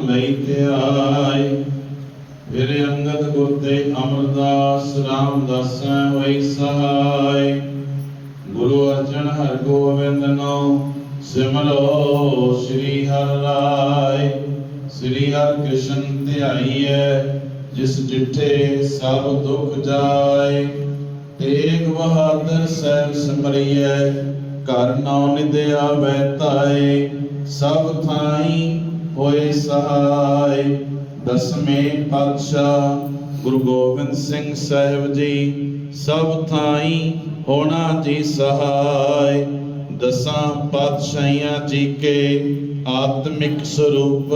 ਲਈ ਧਿਆਏ ਮੇਰੇ ਅੰਗਦ ਗੁਰ ਤੇ ਅਮਰਦਾਸ, ਰਾਮਦਾਸੈ ਵਈ ਸਹਾਇ ਗੁਰੂ ਅਰਜਨ ਹਰਿ ਗੋਬਿੰਦ ਨੋ ਸਿਮਰੋ ਸ੍ਰੀ ਹਰਿ ਰਾਇ ਸ੍ਰੀ ਹਰਿ ਕ੍ਰਿਸ਼ਨ ਧਿਆਈਐ, ਜਿਸ ਡਿਠੇ ਸਭ ਦੁਖ ਜਾਏ। ਤੇਗ ਬਹਾਦਰ ਸਹਿਬ ਸਿਮਰਿਐ, ਘਰ ਨੌ ਨਿਦਿਆ ਬੈਤਾਏ ਸਭ ਥਾਈ ਹੋਏ ਸਹਾਇ ਦਸਵੇਂ ਪਾਤਸ਼ਾਹ ਗੁਰੂ ਗੋਬਿੰਦ ਸਿੰਘ ਸਾਹਿਬ ਜੀ, ਸਭ ਥਾਈ ਹੋਣਾ ਜੀ ਸਹਾਇ ਦਸਾਂ ਪਾਤਸ਼ਾਹੀਆਂ ਜੀ ਕੇ ਆਤਮਿਕ ਸਰੂਪ,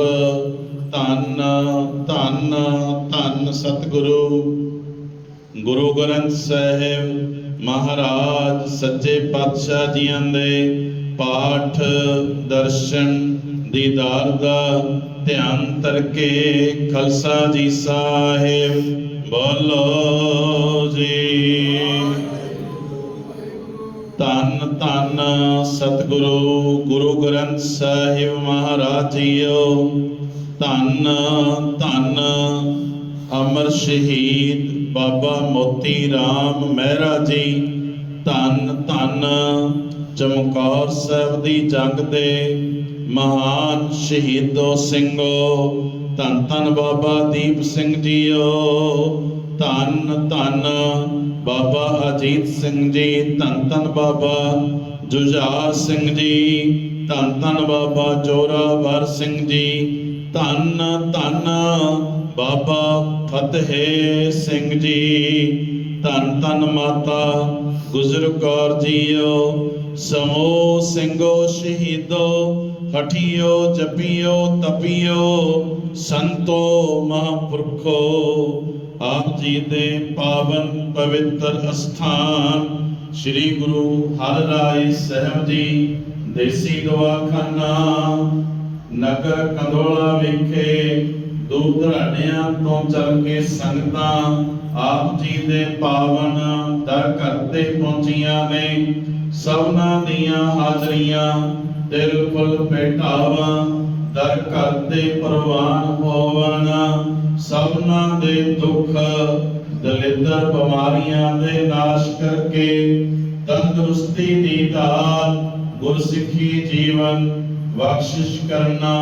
ਧੰਨ ਧੰਨ ਧੰਨ ਸਤਿਗੁਰੂ। ਗੁਰੂ ਗ੍ਰੰਥ ਸਾਹਿਬ ਮਹਾਰਾਜ, ਸੱਚੇ ਪਾਤਸ਼ਾਹ ਜੀਆਂ ਦੇ ਪਾਠ, ਦਰਸ਼ਨ ਦੀਦਾਰ ਦਾ ਧਿਆਨ ਤਰਕੇ, ਖਾਲਸਾ ਜੀ ਸਾਹਿਬ, ਬੋਲੋ ਜੀ। ਧੰਨ ਧੰਨ ਸਤਿਗੁਰੂ, ਗੁਰੂ ਗ੍ਰੰਥ ਸਾਹਿਬ ਮਹਾਰਾਜ ਜੀਓ। ਧੰਨ ਧੰਨ ਅਮਰ ਸ਼ਹੀਦ ਬਾਬਾ ਮੋਤੀ RAM ਮਹਿਰਾ ਜੀ। ਧੰਨ ਧੰਨ ਚਮਕੌਰ ਸਾਹਿਬ ਦੀ ਜੰਗ ਦੇ ਮਹਾਨ ਸ਼ਹੀਦੋ ਸਿੰਘੋ, ਧੰਨ ਧੰਨ ਬਾਬਾ ਦੀਪ ਸਿੰਘ ਜੀਓ। ਧੰਨ ਧੰਨ ਬਾਬਾ ਅਜੀਤ ਸਿੰਘ ਜੀ, ਧੰਨ ਧੰਨ ਬਾਬਾ ਜੁਝਾਰ ਸਿੰਘ ਜੀ, ਧੰਨ ਧੰਨ ਬਾਬਾ ਜੋਰਾਵਰ ਸਿੰਘ ਜੀ, ਧੰਨ ਧੰਨ ਬਾਬਾ ਫਤਿਹ ਸਿੰਘ ਜੀ। ਧੰਨ ਧੰਨ ਮਾਤਾ ਗੁਜਰ ਕੌਰ ਜੀਓ ਸਮੋ ਸਿੰਘੋ ਸ਼ਹੀਦੋ ਹਠਿਓ, ਜਪਿਓ, ਤਪਿਓ, ਸੰਤੋ ਮਹਾਂਪੁਰਖੋ, ਆਪ ਜੀ ਦੇ ਪਾਵਨ ਪਵਿੱਤਰ ਅਸਥਾਨ, ਸ੍ਰੀ ਗੁਰੂ ਹਰਿਰਾਏ ਸਾਹਿਬ ਜੀ, ਦੇਸੀ ਦਵਾਖਾਨਾ, ਨਗਰ ਕੰਦੋਲਾ ਵਿਖੇ, ਦੂਰ ਦਰਾਡਿਆਂ ਤੋਂ ਚੱਲ ਕੇ ਸੰਗਤਾਂ ਆਪ ਜੀ ਦੇ ਪਾਵਨ ਦਰ ਘਰ ਤੇ ਪਹੁੰਚੀਆਂ ਨੇ, ਸਭਨਾਂ ਦੀਆਂ ਹਾਜ਼ਰੀਆਂ ਦਿਲ ਫੁੱਲ ਦਰ ਘਰ ਪ੍ਰਵਾਨ ਹੋਵਨ ਸਭਨਾਂ ਦੇ ਦੁੱਖ, ਦਲਿੱਦਰ ਬਿਮਾਰੀਆਂ ਦੇ ਨਾਸ਼ ਕਰਕੇ ਤੰਦਰੁਸਤੀ ਦੀ ਦਾਤ, ਗੁਰਸਿੱਖੀ ਜੀਵਨ ਬਖਸ਼ਿਸ਼ ਕਰਨਾ।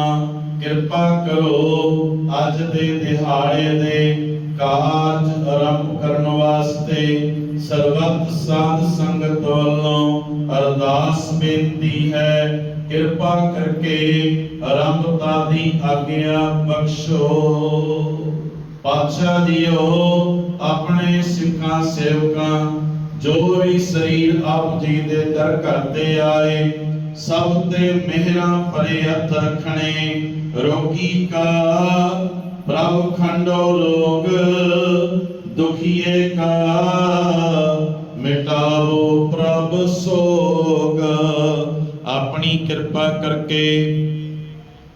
ਕਿਰਪਾ ਕਰੋ ਅੱਜ ਦੇ ਦਿਹਾੜੇ ਦੇ ਕਾਰਜ ਆਰੰਭ ਕਰਨ ਵਾਸਤੇ ਸਰਬੱਤ ਸਾਧ ਸੰਗਤ ਵੱਲੋਂ ਅਰਦਾਸ ਬੇਨਤੀ ਹੈ। ਕਿਰਪਾ ਕਰਕੇ ਆਰੰਭਤਾ ਦੀ ਆਗਿਆ ਬਖਸ਼ੋ। ਪਾਤਸ਼ਾਹ ਜੀਓ, ਆਪਣੇ ਸਿੱਖਾਂ, ਸੇਵਕਾਂ, ਜੋ ਵੀ ਸਰੀਰ ਆਪ ਜੀ ਦੇ ਦਰ ਕਰਦੇ ਆਏ, ਸਭ ਤੇ ਮਿਹਰਾਂ ਭਰੇ ਹੱਥ ਰੱਖਣੇ, ਰੋਗੀ ਕਾ ਪ੍ਰਭ ਖੰਡੋ ਲੋਗ, ਦੁਖੀਏ ਕਾ ਮਿਟਾਵੋ ਪ੍ਰਭ ਸੋਗ। ਆਪਣੀ ਕਿਰਪਾ ਕਰਕੇ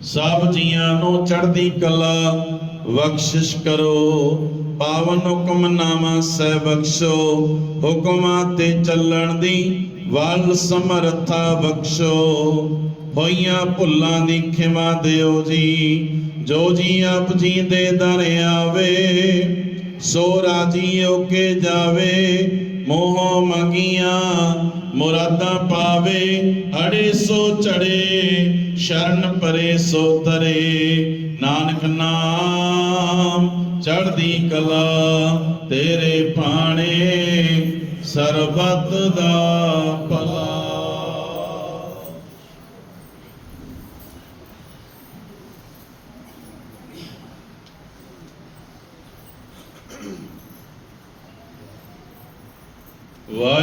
ਸਭ ਜੀਆਂ ਨੂੰ ਚੜ੍ਹਦੀ ਕਲਾ ਬਖਸ਼ਿਸ਼ ਕਰੋ। ਪਾਵਨ ਹੁਕਮਨਾਮਾ ਸਹਿ ਬਖਸ਼ੋ। ਹੁਕਮਾਂ ਤੇ ਚੱਲਣ ਦੀ ਵੱਲ ਸਮਰੱਥਾ ਬਖਸ਼ੋ। ਹੋਈਆਂ ਭੁੱਲਾਂ ਦੀ ਖਿਮਾ ਦਿਓ ਜੀ। ਜੋ ਜੀ ਆਪ ਜੀ ਦੇ ਦਰ ਆਵੇ, ਸੋ ਰਾਜੀ ਕੇ ਜਾਵੇ। ਮੋਹ ਮੰਗੀਆਂ ਮੁਰਾਦਾਂ ਪਾਵੇ, ਅੜੇ ਸੋ ਚੜੇ, ਸ਼ਰਨ ਪਰੇ ਸੋ ਤਰੇ। ਨਾਨਕ ਨਾਮ ਚੜਦੀ ਕਲਾ ਤੇਰੇ ਪਾਣੇ ਸਰਬਤ ਦਾ ਭਲਾ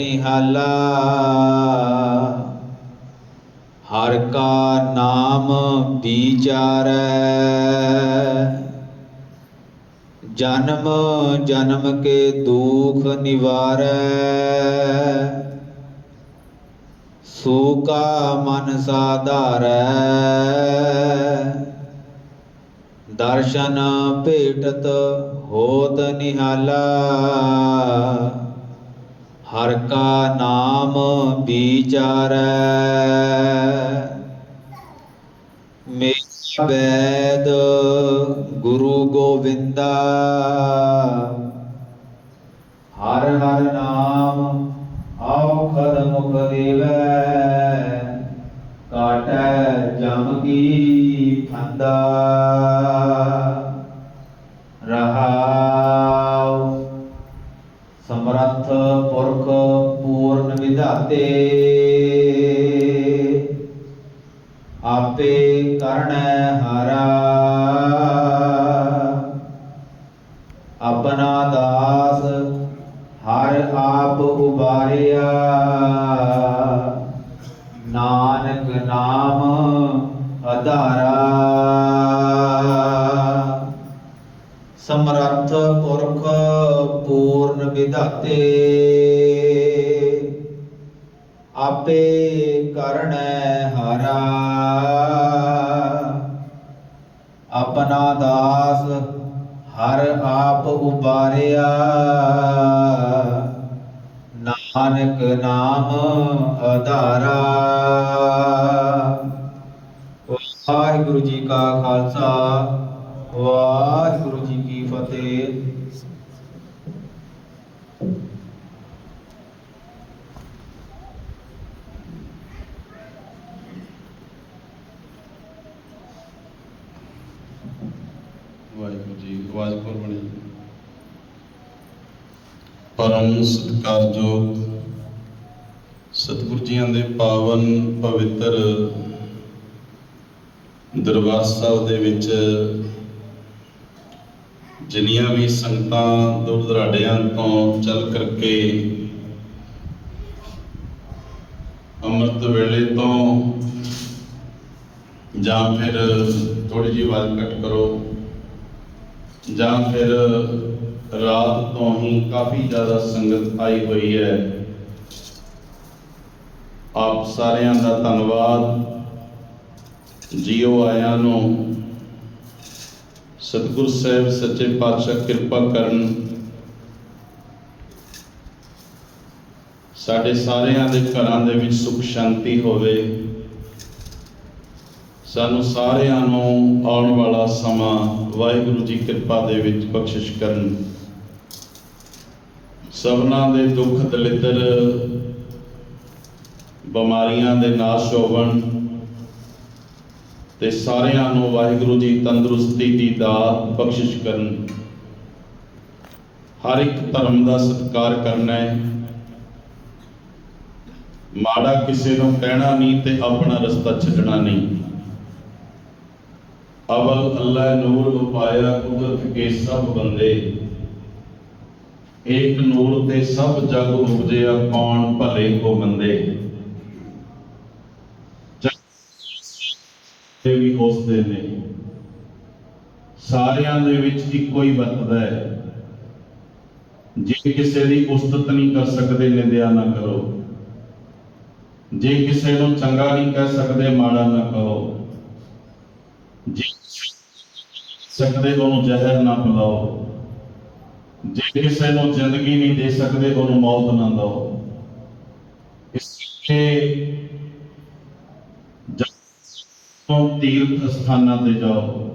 ਨਿਹਾਲਾ। ਹਰ ਕਾ ਨਾਮ ਵਿਚਾਰੈ। ਜਨਮ ਜਨਮ ਕੇ ਦੁਖ ਨਿਵਾਰੈ। ਸੂਕਾ ਮਨ ਸਾਧਾਰੈ। ਦਰਸ਼ਨ ਭੇਟਤ ਹੋਤ ਨਿਹਾਲਾ। ਹਰ ਕਾ ਨਾਮ ਵਿਚਾਰੈ। ਮੇਰਾ ਵੈਦ ਗੁਰੂ ਗੋਵਿੰਦਾ। ਆਧਾਰਾ ਸਮਰੱਥ ਪੁਰਖ ਪੂਰਨ ਵਿਧਾਤੇ। ਆਪੇ ਕਰਣੈ ਹਾਰਾ। ਆਪਣਾ ਦਾਸ ਹਰ ਆਪ ਉਬਾਰਿਆ। ਨਾਨਕ ਨਾਮ ਅਧਾਰਾ। ਵਾਹਿਗੁਰੂ ਜੀ ਕਾ ਖਾਲਸਾ, ਵਾਹਿਗੁਰੂ ਜੀ ਕੀ ਫਤਿਹ। ਵਾਹਿਗੁਰੂ ਜੀ, ਆਵਾਜ਼ ਬਣੀ। ਪਰਮ ਸਤਿਕਾਰਯੋਗ ਸਤਿਗੁਰੂ ਜੀਆਂ ਦੇ ਪਾਵਨ ਪਵਿੱਤਰ ਦਰਬਾਰ ਸਾਹਿਬ ਦੇ ਵਿੱਚ ਜਿੰਨੀਆਂ ਵੀ ਸੰਗਤਾਂ ਦੂਰ ਦਰਾਡਿਆਂ ਤੋਂ ਚੱਲ ਕਰਕੇ ਅੰਮ੍ਰਿਤ ਵੇਲੇ ਤੋਂ ਜਾਂ ਫਿਰ ਥੋੜੀ ਜਿਹੀ ਵਾਰ ਕੱਟ ਕਰੋ, ਜਾਂ ਫਿਰ ਰਾਤ ਤੋਂ ਹੀ ਕਾਫੀ ਜ਼ਿਆਦਾ ਸੰਗਤ ਆਈ ਹੋਈ ਹੈ। ਆਪ ਸਾਰਿਆਂ ਦਾ ਧੰਨਵਾਦ। ਜੀਓ ਆਇਆਂ ਨੂੰ। ਸਤਿਗੁਰ ਸਾਹਿਬ ਸੱਚੇ ਪਾਤਸ਼ਾਹ ਕਿਰਪਾ ਕਰਨ। ਸਾਡੇ ਸਾਰਿਆਂ ਦੇ ਘਰਾਂ ਦੇ ਵਿੱਚ ਸੁਖ ਸ਼ਾਂਤੀ ਹੋਵੇ। ਸਾਨੂੰ ਸਾਰਿਆਂ ਨੂੰ ਆਉਣ ਵਾਲਾ ਸਮਾਂ ਵਾਹਿਗੁਰੂ ਜੀ ਕਿਰਪਾ ਦੇ ਵਿੱਚ ਬਖਸ਼ਿਸ਼ ਕਰਨ। ਸਭਨਾਂ ਦੇ ਦੁੱਖ ਦਲਿੱਦਰ, ਬਿਮਾਰੀਆਂ ਦੇ ਨਾਸ਼ ਹੋਵਣ। ਤੇ ਸਾਰਿਆਂ ਨੂੰ ਵਾਹਿਗੁਰੂ ਜੀ ਤੰਦਰੁਸਤੀ ਦੀ ਦਾਤ ਬਖਸ਼ਿਸ਼ ਕਰਨ। ਹਰ ਇੱਕ ਧਰਮ ਦਾ ਸਤਿਕਾਰ ਕਰਨਾ ਹੈ। ਮਾੜਾ ਕਿਸੇ ਨੂੰ ਕਹਿਣਾ ਨਹੀਂ ਤੇ ਆਪਣਾ ਰਸਤਾ ਛੱਡਣਾ ਨਹੀਂ। ਅਵਲ ਅੱਲਾ ਨੂਰ ਉਪਾਇਆ ਕੁਦਰਤ ਕੇ ਸਭ ਬੰਦੇ। ਏਕ ਨੂਰ ਤੇ ਸਭ ਜਗ ਉਪਜਿਆ ਕੌਣ ਭਲੇ ਕੋ ਬੰਦੇ ਜਗ ਵੀ ਉਸਦੇ ਨੇ। ਸਾਰਿਆਂ ਦੇ ਵਿੱਚ ਇੱਕੋ ਹੀ ਵਰਤਦਾ ਹੈ। ਜੇ ਕਿਸੇ ਦੀ ਉਸਤਤ ਨਹੀਂ ਕਰ ਸਕਦੇ, ਨਿੰਦਿਆ ਨਾ ਕਰੋ। ਜੇ ਕਿਸੇ ਨੂੰ ਚੰਗਾ ਨਹੀਂ ਕਹਿ ਸਕਦੇ, ਮਾੜਾ ਨਾ ਕਹੋ। ਜੇ ਸਕਦੇ, ਉਹਨੂੰ ਜ਼ਹਿਰ ਨਾ ਪਿਲਾਓ। ਜੇ ਕਿਸੇ ਨੂੰ ਜ਼ਿੰਦਗੀ ਨਹੀਂ ਦੇ ਸਕਦੇ, ਉਹਨੂੰ ਮੌਤ ਨਾ ਦਿਓ। ਇਸ ਕਿ ਤੀਰਥ ਸਥਾਨਾਂ ਤੇ ਜਾਓ।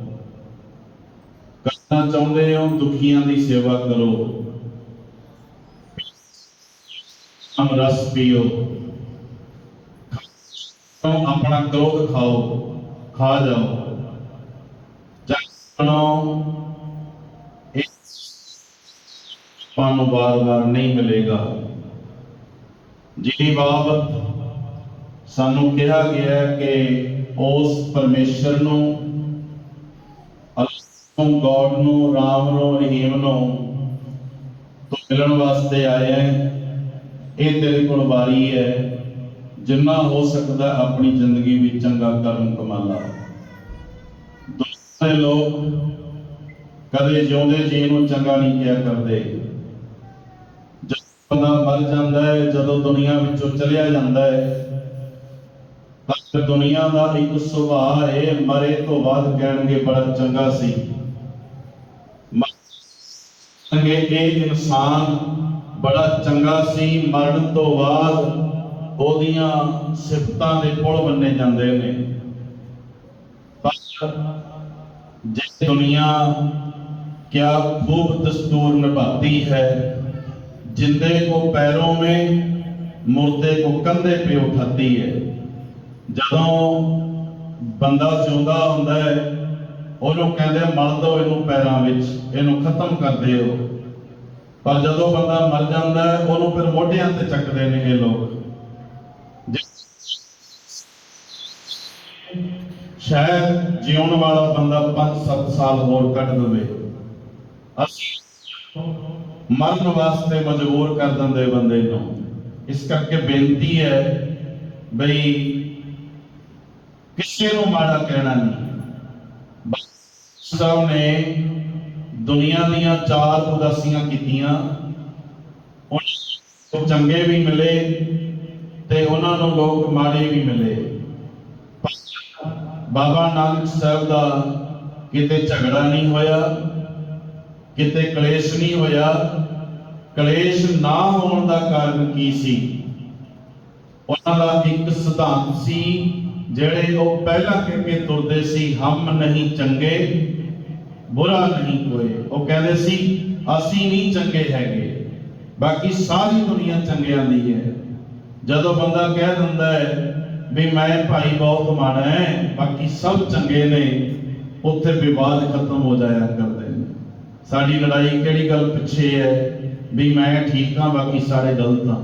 ਕਰਨਾ ਚਾਹੁੰਦੇ ਹੋ, ਦੁਖੀਆਂ ਦੀ ਸੇਵਾ ਕਰੋ। ਅਮ ਪੀਓ। ਆਪਣਾ ਕ੍ਰੋਧ ਖਾਓ। ਖਾ ਜਾਓ। ਜਾਣੋ ਇਸ ਪਾਨੂੰ ਬਾਰ-ਬਾਰ ਨਹੀਂ ਮਿਲੇਗਾ। ਜਿਹਦੀ ਬਾਬਤ ਸਾਨੂੰ ਕਿਹਾ ਗਿਆ ਕਿ ਉਸ ਪਰਮੇਸ਼ਰ ਨੂੰ ਅੱਲਾਹ ਗੋਡ ਨੂੰ, ਰਾਮ ਨੂੰ, ਰਹੀਮ ਨੂੰ ਤੂੰ ਮਿਲਣ ਵਾਸਤੇ ਆਇਆ ਹੈ। ਇਹ ਤੇਰੇ ਕੋਲ ਵਾਰੀ ਹੈ, ਜਿੰਨਾ ਹੋ ਸਕਦਾ ਆਪਣੀ ਜ਼ਿੰਦਗੀ ਵਿੱਚ ਚੰਗਾ ਕਰਮ ਕਮਾਲਾ ਦੂਸਰੇ ਲੋਕ ਕਦੇ ਜਿਉਂਦੇ ਜੀ ਨੂੰ ਚੰਗਾ ਨਹੀਂ ਕਿਹਾ ਕਰਦੇ। ਜਦੋਂ ਬੰਦਾ ਮਰ ਜਾਂਦਾ ਹੈ, ਜਦੋਂ ਦੁਨੀਆ ਵਿੱਚੋਂ ਚਲਿਆ ਜਾਂਦਾ ਹੈ ਦੁਨੀਆ ਦਾ ਇੱਕ ਸੁਭਾਅ ਹੈ ਮਰੇ ਤੋਂ ਬਾਅਦ ਕਹਿਣਗੇ ਬੜਾ ਚੰਗਾ ਸੀ ਮੰਗੇ ਇਹ ਇਨਸਾਨ ਬੜਾ ਚੰਗਾ ਸੀ ਮਰਨ ਤੋਂ ਬਾਅਦ ਉਹਦੀਆਂ ਸਿਫਤਾਂ ਦੇ ਪੁਲ ਬੰਨੇ ਜਾਂਦੇ ਨੇ ਪਰ जिस दुनिया क्या खूब दस्तूर निभाती है जिंदे को पैरों में मुर्दे को कंधे पे उठाती है ਜਦੋਂ ਬੰਦਾ ਜਿਉਂਦਾ ਹੁੰਦਾ ਹੈ ਉਹਨੂੰ ਕਹਿੰਦੇ ਮਲ ਦੋ ਇਹਨੂੰ ਪੈਰਾਂ ਵਿੱਚ, ਇਹਨੂੰ ਖਤਮ ਕਰ ਦਿਓ। ਪਰ ਜਦੋਂ ਬੰਦਾ ਮਰ ਜਾਂਦਾ ਹੈ, ਉਹਨੂੰ ਫਿਰ ਮੋਢਿਆਂ ਤੇ ਚੱਕਦੇ ਨੇ ਇਹ ਲੋਕ। ਸ਼ਾਇਦ ਜਿਉਣ ਵਾਲਾ ਬੰਦਾ 5-7 ਸਾਲ ਹੋਰ ਕੱਢ ਦੇਵੇ। ਅਸੀਂ ਮਰਨ ਵਾਸਤੇ ਮਜਬੂਰ ਕਰ ਦਿੰਦੇ ਬੰਦੇ ਨੂੰ। ਇਸ ਕਰਕੇ ਬੇਨਤੀ ਹੈ ਬਈ ਕਿਸੇ ਨੂੰ ਮਾੜਾ ਕਹਿਣਾ ਨਹੀਂ। ਸਾਹਿਬ ਨੇ ਦੁਨੀਆ ਦੀਆਂ ਚਾਰ ਉਦਾਸੀਆਂ ਕੀਤੀਆਂ। ਉਹਨਾਂ ਚੰਗੇ ਵੀ ਮਿਲੇ ਤੇ ਉਹਨਾਂ ਨੂੰ ਲੋਕ ਮਾੜੇ ਵੀ ਮਿਲੇ। ਬਾਬਾ ਨਾਨਕ ਸਾਹਿਬ ਦਾ ਕਿਤੇ ਝਗੜਾ ਨਹੀਂ ਹੋਇਆ, ਕਿਤੇ ਕਲੇਸ਼ ਨਹੀਂ ਹੋਇਆ। ਕਲੇਸ਼ ਨਾ ਹੋਣ ਦਾ ਕਾਰਨ ਕੀ ਸੀ? ਉਹਨਾਂ ਦਾ ਇੱਕ ਸਿਧਾਂਤ ਸੀ ਜਿਹੜੇ ਉਹ ਪਹਿਲਾਂ ਕਰਕੇ ਤੁਰਦੇ ਸੀ, ਹਮ ਨਹੀਂ ਚੰਗੇ, ਬੁਰਾ ਨਹੀਂ ਕੋਈ। ਉਹ ਕਹਿੰਦੇ ਸੀ, ਅਸੀਂ ਨਹੀਂ ਚੰਗੇ ਹੈਗੇ। ਬਾਕੀ ਸਾਰੀ ਦੁਨੀਆ ਚੰਗਿਆਂ ਦੀ ਹੈ। ਜਦੋਂ ਬੰਦਾ ਕਹਿ ਦਿੰਦਾ ਹੈ ਵੀ ਮੈਂ ਭਾਈ ਬਹੁਤ ਮਾੜਾ ਹੈ, ਬਾਕੀ ਸਭ ਚੰਗੇ ਨੇ, ਉੱਥੇ ਵਿਵਾਦ ਖਤਮ ਹੋ ਜਾਇਆ ਕਰਦੇ ਨੇ। ਸਾਡੀ ਲੜਾਈ ਕਿਹੜੀ ਗੱਲ ਪਿੱਛੇ ਹੈ? ਵੀ ਮੈਂ ਠੀਕ ਹਾਂ, ਬਾਕੀ ਸਾਰੇ ਗਲਤ ਹਾਂ।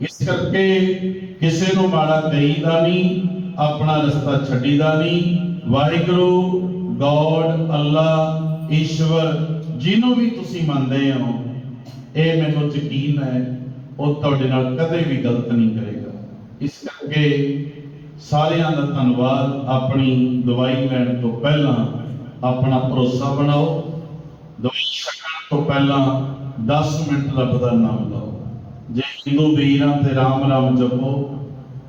ਇਸ ਕਰਕੇ ਕਿਸੇ ਨੂੰ ਮਾੜਾ ਕਹੀਦਾ ਨਹੀਂ ਆਪਣਾ ਰਸਤਾ ਛੱਡੀਦਾ ਨਹੀਂ। ਵਾਹਿਗੁਰੂ, ਗੋਡ ਅੱਲਾ ਈਸ਼ਵਰ, ਜਿਹਨੂੰ ਵੀ ਤੁਸੀਂ ਮੰਨਦੇ ਹੋ, ਇਹ ਮੈਨੂੰ ਯਕੀਨ ਹੈ, ਉਹ ਤੁਹਾਡੇ ਨਾਲ ਕਦੇ ਵੀ ਗਲਤ ਨਹੀਂ ਕਰੇਗਾ। ਇਸ ਕਰਕੇ ਸਾਰਿਆਂ ਦਾ ਧੰਨਵਾਦ। ਆਪਣੀ ਦਵਾਈ ਲੈਣ ਤੋਂ ਪਹਿਲਾਂ ਆਪਣਾ ਭਰੋਸਾ ਬਣਾਓ। ਦਵਾਈ ਛਕਣ ਤੋਂ ਪਹਿਲਾਂ 10 ਮਿੰਟ ਰੱਬ ਦਾ ਨਾਮ ਲਓ। ਜੇ ਹਿੰਦੂ ਵੀਰਾਂ ਤੇ ਰਾਮ ਰਾਮ ਜਪੋ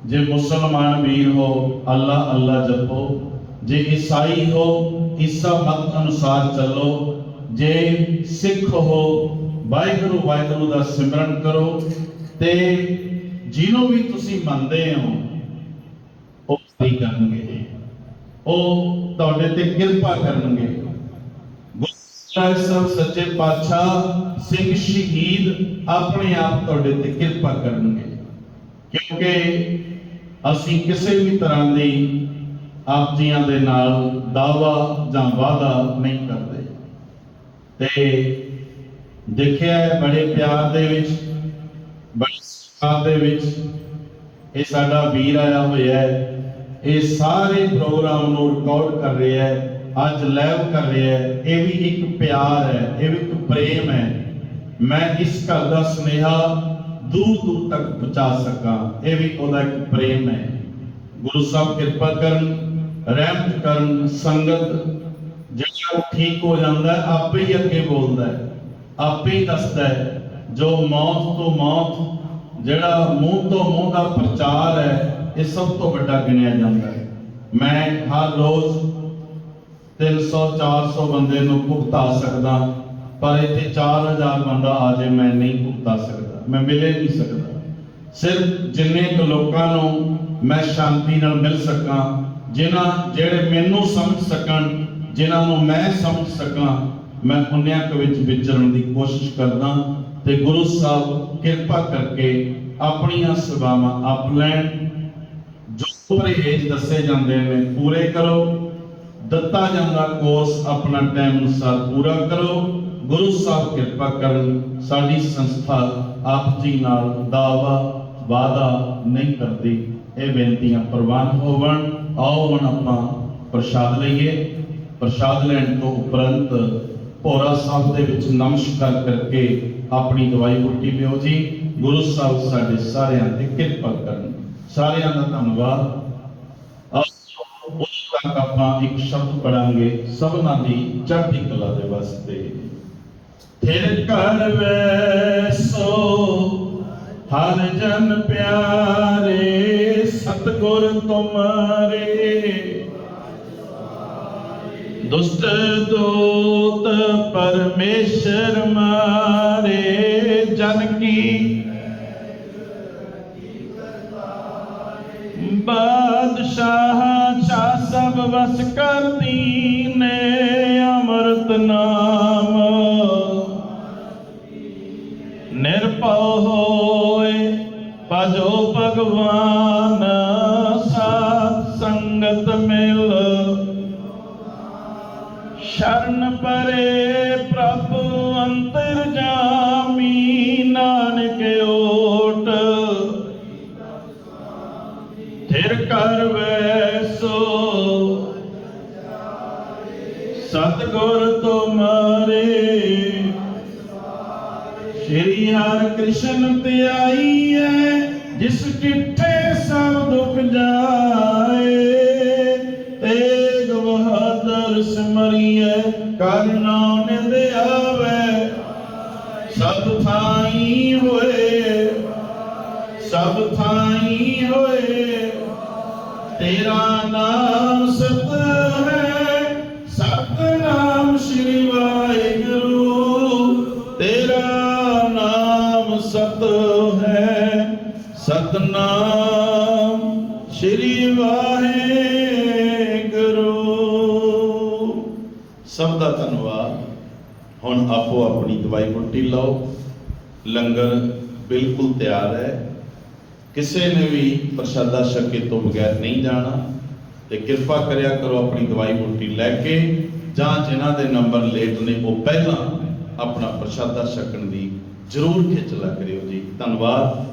ਜੇ ਮੁਸਲਮਾਨ ਵੀਰ ਹੋ, ਅੱਲਾ ਅੱਲਾ ਜਪੋ। ਜੇ ਈਸਾਈ ਹੋ, ਈਸਾ ਮਤ ਅਨੁਸਾਰ ਚੱਲੋ। ਜੇ ਸਿੱਖ ਹੋ, ਵਾਹਿਗੁਰੂ ਵਾਹਿਗੁਰੂ ਦਾ ਸਿਮਰਨ ਕਰੋ। ਤੇ ਜਿਹਨੂੰ ਵੀ ਤੁਸੀਂ ਮੰਨਦੇ ਹੋ, ਉਹ ਕੀ ਕਰਨਗੇ। ਉਹ ਤੁਹਾਡੇ ਤੇ ਕਿਰਪਾ ਕਰਨਗੇ। ਗੁਰੂ ਸਾਹਿਬ, ਸੱਚੇ ਪਾਤਸ਼ਾਹ, ਸਿੰਘ ਸ਼ਹੀਦ ਆਪਣੇ ਆਪ ਤੁਹਾਡੇ ਤੇ ਕਿਰਪਾ ਕਰਨਗੇ। ਕਿਉਂਕਿ ਅਸੀਂ ਕਿਸੇ ਵੀ ਤਰ੍ਹਾਂ ਦੀ ਆਪ ਜੀਆਂ ਦੇ ਨਾਲ ਦਾਵਾ ਜਾਂ ਵਾਅਦਾ ਨਹੀਂ ਕਰਦੇ। ਤੇ ਦੇਖਿਆ ਬੜੇ ਪਿਆਰ ਦੇ ਵਿੱਚ, ਬੜੇ ਸਤਿਕਾਰ ਦੇ ਵਿੱਚ ਇਹ ਸਾਡਾ ਵੀਰ ਆਇਆ ਹੋਇਆ ਹੈ। ਇਹ ਸਾਰੇ ਪ੍ਰੋਗਰਾਮ ਨੂੰ ਰਿਕਾਰਡ ਕਰ ਰਿਹਾ ਹੈ, ਅੱਜ ਲਾਈਵ ਕਰ ਰਿਹਾ ਹੈ। ਇਹ ਵੀ ਇੱਕ ਪਿਆਰ ਹੈ, ਇਹ ਵੀ ਇੱਕ ਪ੍ਰੇਮ ਹੈ। ਮੈਂ ਇਸ ਘਰ ਦਾ ਸੁਨੇਹਾ ਦੂਰ ਦੂਰ ਤੱਕ ਪਹੁੰਚਾ ਸਕਾਂ। ਇਹ ਵੀ ਉਹਦਾ ਇੱਕ ਪ੍ਰੇਮ ਹੈ। ਗੁਰੂ ਸਾਹਿਬ ਕਿਰਪਾ ਕਰਨ, ਰਹਿਮਤ ਕਰਨ, ਸੰਗਤ ਜਿਹੜਾ ਉਹ ਠੀਕ ਹੋ ਜਾਂਦਾ ਆਪੇ ਹੀ ਅੱਗੇ ਬੋਲਦਾ ਹੈ। ਆਪੇ ਹੀ ਦੱਸਦਾ ਹੈ, ਜੋ ਮੌਤ ਤੋਂ ਮੌਤ, ਜਿਹੜਾ ਮੂੰਹ ਤੋਂ ਮੂੰਹ ਦਾ ਪ੍ਰਚਾਰ ਹੈ, ਇਹ ਸਭ ਤੋਂ ਵੱਡਾ ਗਿਣਿਆ ਜਾਂਦਾ ਹੈ। ਮੈਂ ਹਰ ਰੋਜ਼ 300 400 ਬੰਦੇ ਨੂੰ ਭੁਗਤਾ ਸਕਦਾ, ਪਰ ਇੱਥੇ 4000 ਬੰਦਾ ਆ ਜੇ ਮੈਂ ਨਹੀਂ ਭੁਗਤਾ ਸਕਦਾ। ਮੈਂ ਮਿਲੇ ਨਹੀਂ ਸਕਦਾ। ਸਿਰਫ ਜਿੰਨੇ ਕੁ ਲੋਕਾਂ ਨੂੰ ਮੈਂ ਸ਼ਾਂਤੀ ਨਾਲ ਮਿਲ ਸਕਾਂ, ਜਿਨ੍ਹਾਂ ਜਿਹੜੇ ਮੈਨੂੰ ਸਮਝ ਸਕਣ, ਜਿਨ੍ਹਾਂ ਨੂੰ ਮੈਂ ਸਮਝ ਸਕਾਂ, ਮੈਂ ਪੁੰਨਿਆ ਕੁ ਵਿੱਚ ਵਿਚਰਨ ਦੀ ਕੋਸ਼ਿਸ਼ ਕਰਦਾ ਤੇ ਗੁਰੂ ਸਾਹਿਬ ਕਿਰਪਾ ਕਰਕੇ ਆਪਣੀਆਂ ਸੇਵਾਵਾਂ ਆਪ ਲੈਣ। ਜੋ ਪਰਹੇਜ ਦੱਸੇ ਜਾਂਦੇ ਨੇ, ਪੂਰੇ ਕਰੋ। ਦਿੱਤਾ ਜਾਂਦਾ ਕੋਰਸ ਆਪਣਾ ਟਾਈਮ ਅਨੁਸਾਰ ਪੂਰਾ ਕਰੋ। ਗੁਰੂ ਸਾਹਿਬ ਕਿਰਪਾ ਕਰਨ ਸਾਡੀ ਸੰਸਥਾ ਆਪ ਜੀ ਨਾਲ ਦਾਵਾ ਵਾਦਾ ਨਹੀਂ ਕਰਦੀ। ਇਹ ਬੇਨਤੀਆਂ ਪ੍ਰਵਾਨ ਹੋਵਣ ਆਓ ਹੁਣ ਆਪਾਂ ਪ੍ਰਸ਼ਾਦ ਲਈਏ। ਪ੍ਰਸ਼ਾਦ ਲੈਣ ਤੋਂ ਉਪਰੰਤ ਭੋਰਾ ਸਾਹਿਬ ਦੇ ਵਿੱਚ ਨਮਸਕਾਰ ਕਰਕੇ ਆਪਣੀ ਦਵਾਈ ਬੁੱਟੀ ਲਿਓ ਜੀ, ਗੁਰੂ ਸਾਹਿਬ ਸਾਡੇ ਸਾਰਿਆਂ ਤੇ ਕਿਰਪਾ ਕਰਨ। ਸਾਰਿਆਂ ਦਾ ਧੰਨਵਾਦ। ਉਸ ਤੱਕ ਆਪਾਂ ਇੱਕ ਸ਼ਬਦ ਪੜਾਂਗੇ ਸਭਨਾਂ ਦੀ ਚੜ੍ਹਦੀ ਕਲਾ ਦੇ ਵਾਸਤੇ। ਫਿਰ ਘਰ ਵੈਸੋ ਹਰ ਜਨ ਪਿਆਰੇ, ਸਤਗੁਰ ਤੁਮਾਰੇ। ਦੁਸ਼ਟ ਦੋਤ ਪਰਮੇਸ਼ਰ ਮਾਰੇ, ਜਨ ਕੀ ਬਾਦਸ਼ਾਹ ਚਾ ਸਭ ਵਸ ਕਰਦੀ ਨੇ, ਅੰਮ੍ਰਿਤ ਨਾਮ। ਨਿਰਭਉ ਹੋਏ ਭਜੋ ਭਗਵਾਨ ਸਾਧ ਸੰਗਤ ਮਿਲ। ਸ਼ਰਨ ਪਰੇ ਕ੍ਰਿਸ਼ਨ ਧਿਆਈ ਜਿਸ ਕਿੱਥੇ ਸਭ ਦੁੱਖ ਜਾਏ। ਤੇ ਬਹਾਦਰ ਸਿਮਰਿਐ, ਕਰ ਨਾਮ ਆਵੇ। ਸਭ ਥਾਈ ਹੋਏ, ਸਭ ਥਾਈ ਹੋਏ। ਤੇਰਾ ਨਾਮ ਸਤਨਾਮ ਸ਼੍ਰੀ ਵਾਹਿਗੁਰੂ। ਸਭ ਦਾ ਧੰਨਵਾਦ। ਹੁਣ ਆਪੋ ਆਪਣੀ ਦਵਾਈ ਬੁੱਟੀ ਲਓ। ਲੰਗਰ ਬਿਲਕੁਲ ਤਿਆਰ ਹੈ। ਕਿਸੇ ਨੇ ਵੀ ਪ੍ਰਸ਼ਾਦਾ ਛਕੇ ਤੋਂ ਬਗੈਰ ਨਹੀਂ ਜਾਣਾ ਤੇ ਕਿਰਪਾ ਕਰਿਆ ਕਰੋ ਆਪਣੀ ਦਵਾਈ ਬੂਟੀ ਲੈ ਕੇ, ਜਾਂ ਜਿਨ੍ਹਾਂ ਦੇ ਨੰਬਰ ਲੇਟ ਨੇ ਉਹ ਪਹਿਲਾਂ ਆਪਣਾ ਪ੍ਰਸ਼ਾਦਾ ਛਕਣ ਦੀ ਜ਼ਰੂਰ ਖਿਚਲਾ ਕਰਿਓ ਜੀ। ਧੰਨਵਾਦ।